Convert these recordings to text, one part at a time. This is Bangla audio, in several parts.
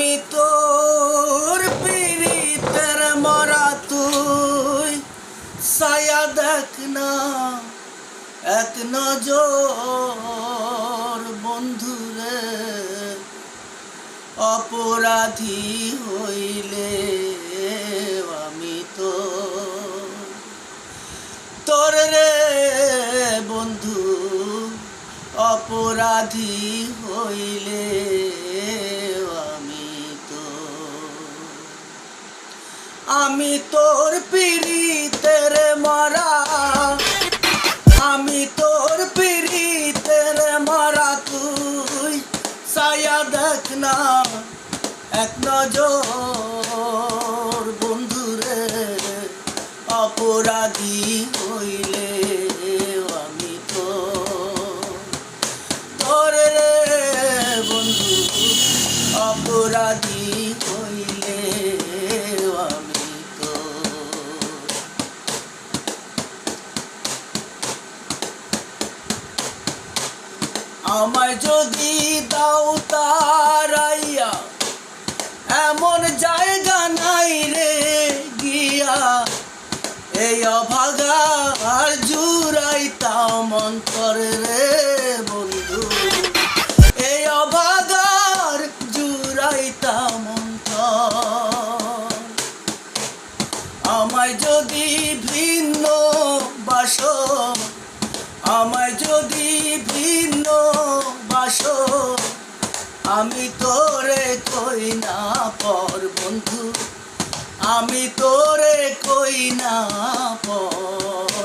আমি তোর পিড়িতের মরা তুই। সায়া দেখ না, এক নজর বন্ধুরে অপরাধী হইলে আমি তো তোর রে বন্ধু। অপরাধী হইলে আমি তোর পিড়িতের মরা। আমি তোর পিড়িতের মরা তুই। সায়া দেখ না, এক নজর বন্ধুরে অপরাধী হইলে আমি তো তোর রে বন্ধু। অপরাধী আমায় যদি দাও তারাইয়া, এমন জায়গা নাই রে গিয়া। এই অভাগা অভাগার জুড়াইতাম অন্তর রে বন্ধু। এই অভাগার জুড়াইতাম অন্তর। আমায় যদি ভিন্ন বাস, আমায় যদি ভিন্ন বাস আমি তোরে কই না পর বন্ধু? আমি তোরে কই না পর?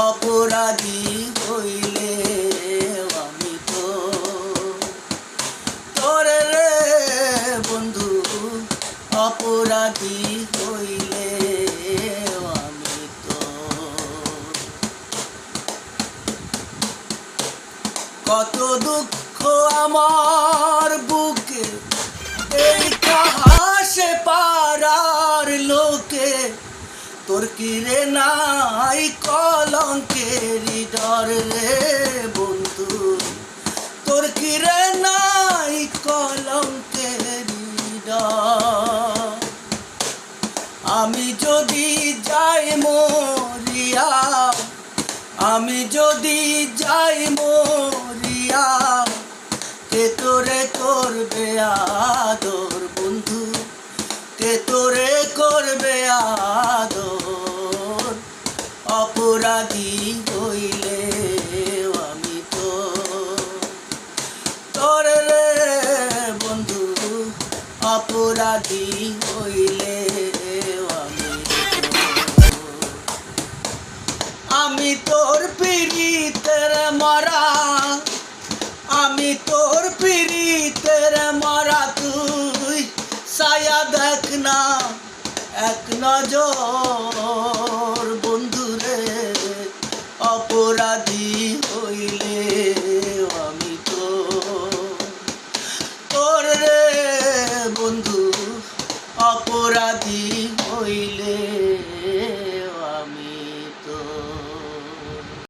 অপরাধী হইলে আমি তো তোরে রে বন্ধু। অপরাধী হইলে আমি তো কত দুঃখ আমার বুকে, এই কাহাসে পারার লোকে, তোর কিরে নাই কলঙ্কের ডর রে বন্ধু? তোর কিরে নাই কলঙ্কের ডর আমি যদি যাই মরিয়া, আমি যদি যাই মরিয়া তোরে করবে আদর, বন্ধু। কে তোরে করবে আদর। অপরাধী হইলে আমি তো তোর রে, বন্ধু। অপরাধী হইলে আমি আমি তোর পিড়িতের মরা। আমি তোর পিড়িতের মারা তুই সায়া দেখ না, এক নজর বন্ধুরে অপরাধী হইলে আমি তো তোর রে বন্ধু, অপরাধী হইলে